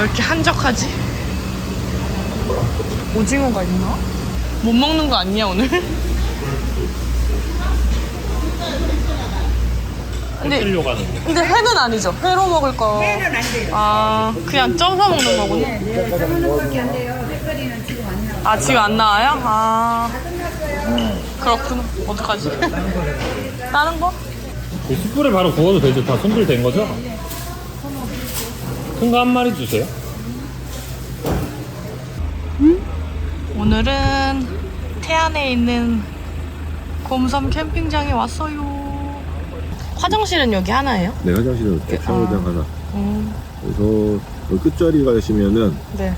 왜 이렇게 한적하지? 오징어가 있나? 못 먹는 거 아니야 오늘? 근데 끌려 가는 거. 근데 회는 아니죠? 회로 먹을 거. 회는 안 돼요. 아 그냥 쪄서 먹는 거구나. 네, 저는 밖에 안 돼요. 회거리는 지금 안 나와요. 아 지금 안 나와요? 아 음, 그렇구나. 어떡하지? 다른 거? 그 숯불에 바로 구워도 되죠? 다 손질된 거죠? 큰 거 한 마리 주세요. 오늘은 태안에 있는 곰섬 캠핑장에 왔어요. 화장실은 여기 하나예요? 네, 화장실은 이렇게 샤워장 하나. 음, 그래서 여기 끝자리 가시면은 네.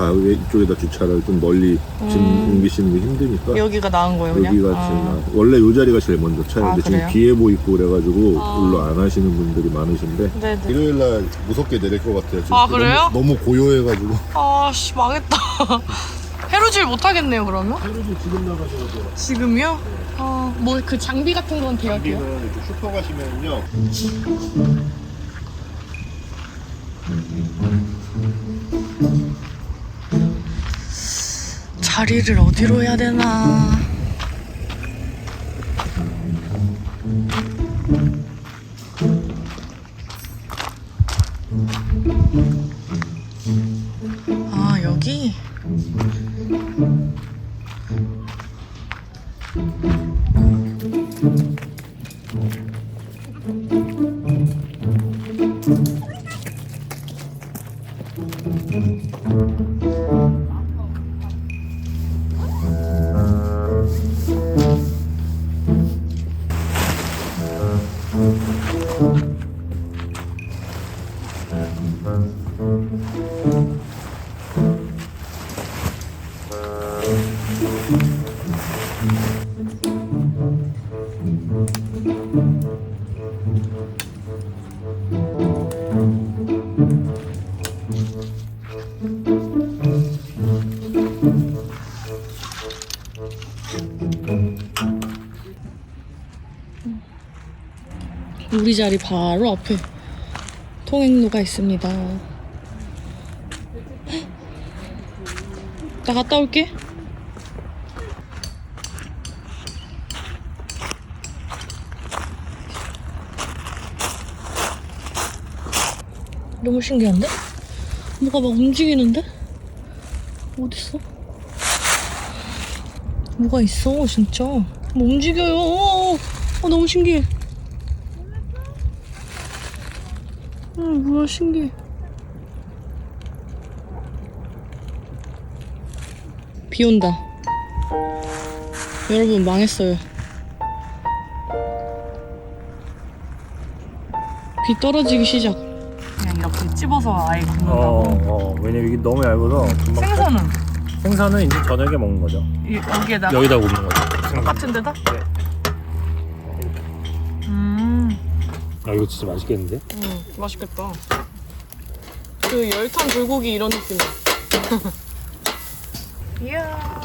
다왜 이쪽에다 주차를 좀 멀리 짐 음. 옮기시는 게 힘드니까 여기가 나은 거예요, 그냥? 여기가 아, 지금 나- 원래 이 자리가 제일 먼저 차요. 아, 지금 그래요? 비에 보이고 그래가지고 아. 별로 안 하시는 분들이 많으신데 네네. 일요일 날 무섭게 내릴 것 같아요. 지금 아, 그래요? 너무, 너무 고요해가지고. 아씨 망했다. 해루질 못 하겠네요 그러면? 하루도 지금 나가셔야 돼요. 지금요? 어, 뭐 그 장비 같은 건 돼야 돼요? 여기는 이렇게 슈퍼 가시면요. 자리를 어디로 해야 되나? 아, 여기? 우리 자리 바로 앞에 통행로가 있습니다. 나 갔다 올게. 너무 신기한데? 뭐가 막 움직이는데? 어딨어? 뭐가 있어, 진짜. 뭐 움직여요. 어, 어, 어, 너무 신기해. 뭐야, 신기해. 비 온다. 여러분, 망했어요. 비 떨어지기 시작. 그냥 이렇게 찝어서 아예 어, 어. 왜냐면 이게 너무 얇아서 금방. 생선은 생선은 이제 저녁에 먹는 거죠. 이- 여기에다 여기다 굽는 거죠. 생선. 똑같은 데다? 네. 음, 아, 이거 진짜 맛있겠는데? 음, 맛있겠다. 그 열탕 불고기 이런 느낌이야. 이야.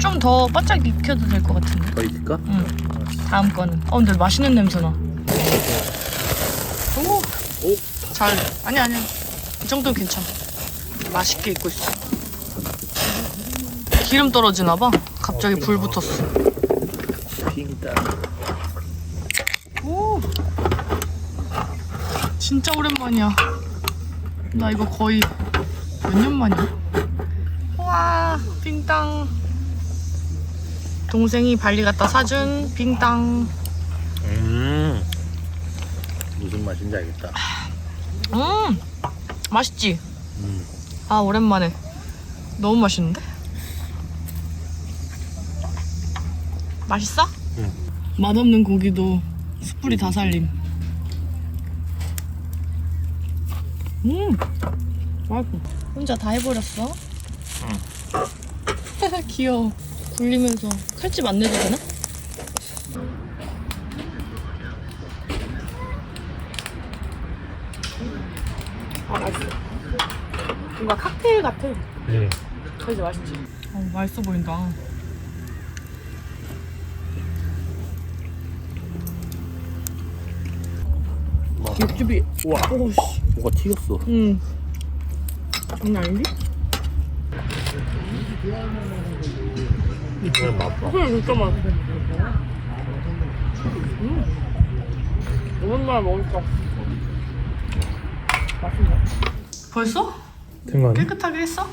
좀 더 바짝 익혀도 될 것 같은데. 더 익을까? 응. 다음 거는. 어, 근데 맛있는 냄새 나. 오. 오. 잘. 아니 아니야. 이 정도는 괜찮아. 맛있게 익고 있어. 기름 떨어지나 봐. 갑자기 불 붙었어. 빙다. 오. 진짜 오랜만이야. 나 이거 거의 몇 년 만이야? 와, 빙땅. 동생이 발리 갔다 사준 빙땅. 음. 무슨 맛인지 알겠다. 음, 맛있지? 음. 아, 오랜만에. 너무 맛있는데? 맛있어? 응. 맛없는 고기도 숯불이 다 살림. 음, 맛있어. 혼자 다 해버렸어? 응. 귀여워. 굴리면서 칼집 안 내도 되나? 아, 맛있어. 뭔가 칵테일 같아. 네. 그래서 맛있지. 어, 맛있어 보인다. 육즙이 우와 오씨 뭐가 튀겼어 응 장난 아닌데? 그냥 맛봐 그냥 진짜 맛있어 음 오랜만에 먹으니까 맛있네 벌써? 된거 아니야? 깨끗하게 했어?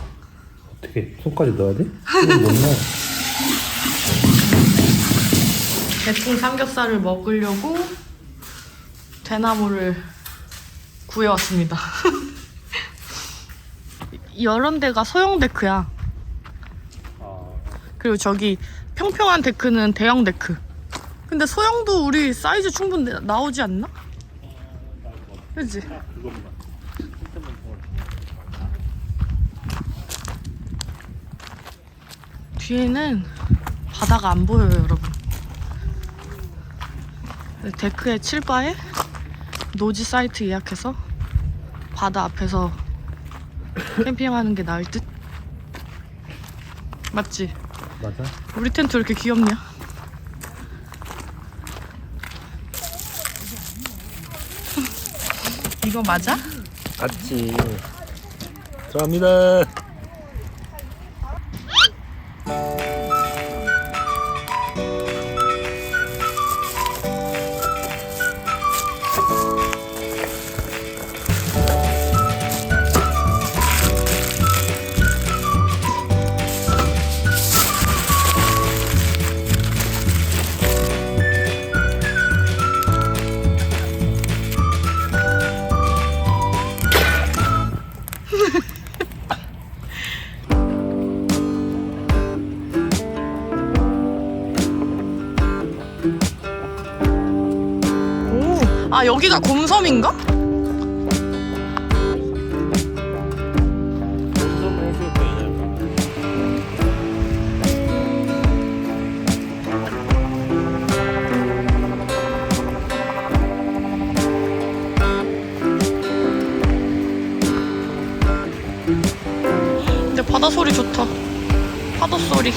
어떻게 손까지 넣어야 돼? 손을 못 넣어 대충 삼겹살을 먹으려고 대나무를 구해왔습니다. 이런 데가 소형 데크야. 아 그리고 저기 평평한 데크는 대형 데크. 근데 소형도 우리 사이즈 충분히 나- 나오지 않나? 그지? 뒤에는 바다가 안 보여요, 여러분. 데크에 칠 바에 노지 사이트 예약해서 바다 앞에서 캠핑하는 게 나을 듯? 맞지? 맞아? 우리 텐트 왜 이렇게 귀엽냐? 이거 맞아? 맞지 들어갑니다 여기가 곰섬인가? 근데 바다 소리 좋다. 파도 소리.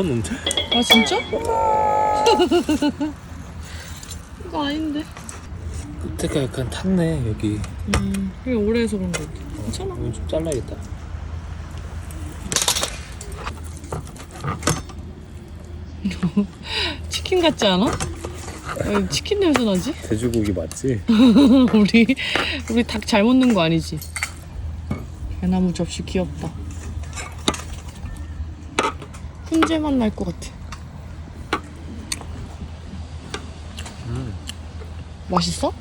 붙었는데? 아 진짜? 이거 아닌데. 끝에가 약간 탔네 여기 음, 이게 오래 해서 그런 거 같아. 괜찮아. 이건 좀 잘라야겠다 치킨 같지 않아? 왜 치킨 냄새 나지? 돼지고기 맞지? 우리 우리 닭 잘못 넣은 거 아니지? 대나무 접시 귀엽다. 훈제 맛 날 것 같아. 맛있어?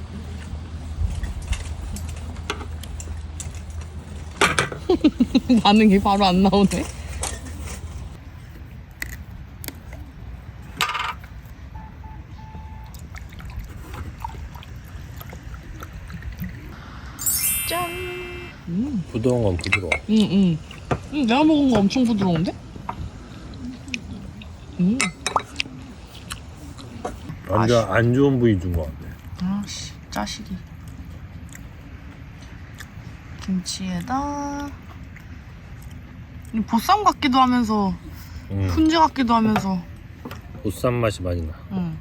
반응이 바로 안 나오네. 짠. 부드러운 건 부드러워 응, 응. 응, 내가 먹은 거 엄청 부드러운데? 음. 완전 안 좋은 부위 준 것 같아 아씨, 짜식이. 김치에다 이 보쌈 같기도 하면서 응. 훈제 같기도 하면서. 보쌈 맛이 많이 나 응.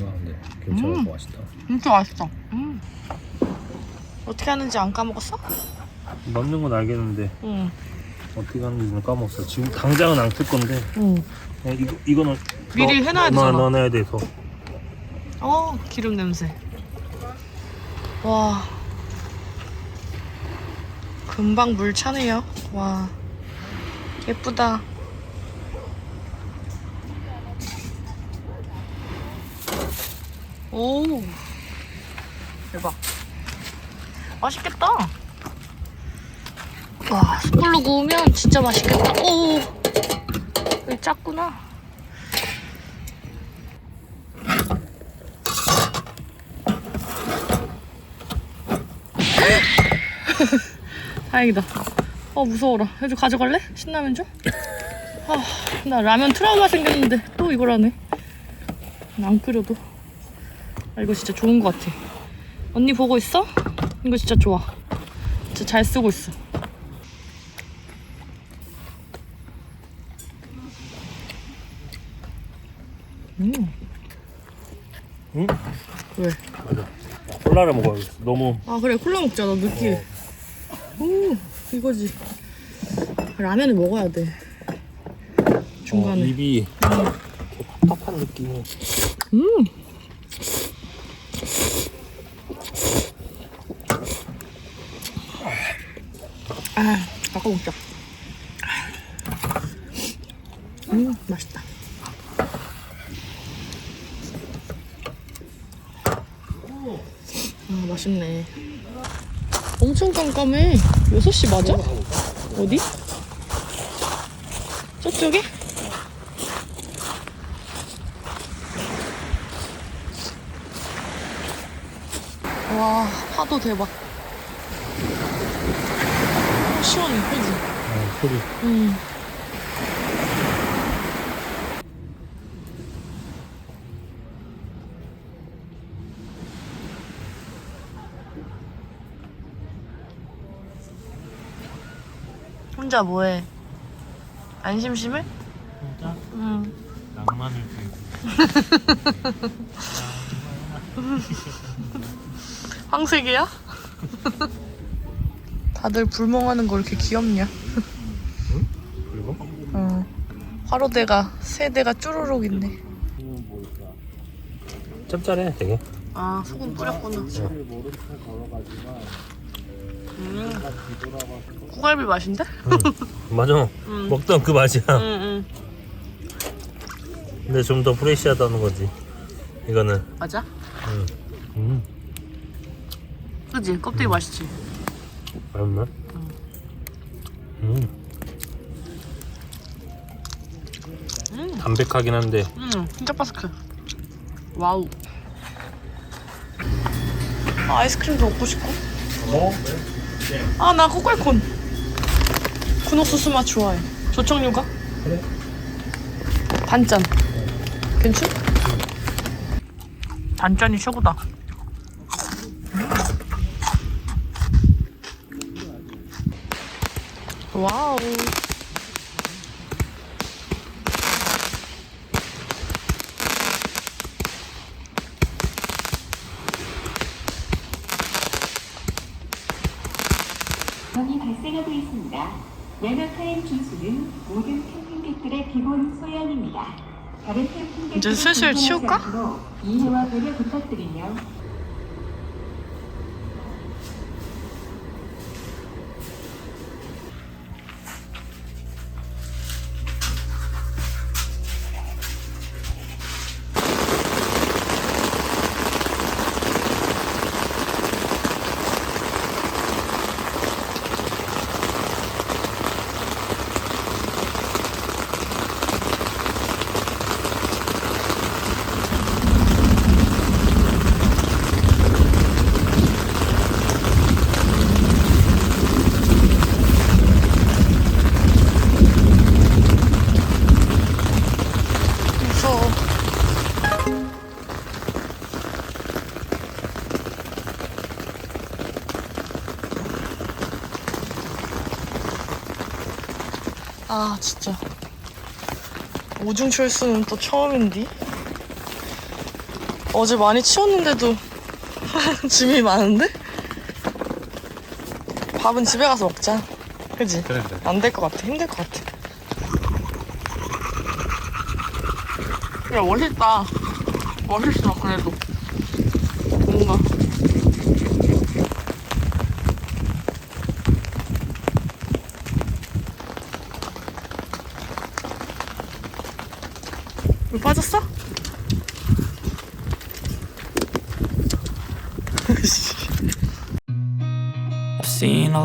아, 근데 괜찮고 음. 맛있다 진짜 맛있어. 음. 어떻게 하는지 안 까먹었어? 넣는 건 알겠는데 응. 어떻게 하는지는 까먹었어 지금 당장은 안쓸 건데 응. 그 냥 이거, 이거는 미리 넣어- 해놔야 되잖아. 넣어놔야 돼서 어, 기름 냄새. 와. 금방 물 차네요. 와. 예쁘다. 오. 대박. 맛있겠다. 와, 숯불로 구우면 진짜 맛있겠다. 오, 여기 작구나. 다행이다. 어, 무서워라. 해줘, 가져갈래? 신라면 좀? 아, 나 라면 트라우마 생겼는데 또 이걸 하네. 안 끓여도. 아, 이거 진짜 좋은 것 같아. 언니 보고 있어? 이거 진짜 좋아. 진짜 잘 쓰고 있어. 음. 응? 왜? 맞아. 콜라를 먹어야겠어. 너무 아 그래 콜라 먹자 나 느끼해. 오 이거지. 라면을 먹어야 돼. 중간에. 어, 입이 이렇게 답답한 느낌이. 음. 아, 바꿔 먹자. 음, 맛있다. 아, 맛있네. 엄청 깜깜해. 6시 맞아? 어디? 저쪽에? 와, 파도 대박. 시원해, 그지? 어, 소리. 응. 혼자 뭐해? 안 심심해? 진짜 응. 낭만을 들고. 황색이야? 다들 불멍하는 거 이렇게 귀엽냐? 그리고 어. 화로대가 세 대가 쭈루룩 있네. 짭짤해 되게. 아 소금 뿌렸구나. 음. 고갈비 맛인데? 맞아. 음. 먹던 그 맛이야. 응 응. 근데 좀 더 프레시하다는 거지. 이거는. 맞아? 음. 그지? 껍데기 맛있지? 맛있나? 음. 음. 담백하긴 한데 음 진짜 바스크. 와우. 아, 아이스크림도 먹고 싶고. 아나 코칼콘. 군옥수수 맛 좋아해. 조청유가? 그래. 단짠. 괜찮? 단짠이 최고다. 와우. 전이 발생하고 있습니다. 면허 타임 준수는 모든 캠핑객들의 기본 소양입니다. 다른 캠핑객들 이제 슬슬 치울까? 이해와 배려 부탁드리며 무서워. 아 진짜. 오중 철수는 또 처음인데 어제 많이 치웠는데도 짐이 많은데? 밥은 집에 가서 먹자. 그지? 그래 그래. 안 될 것 같아. 힘들 것 같아. 야 멋있다. 멋있어 그래도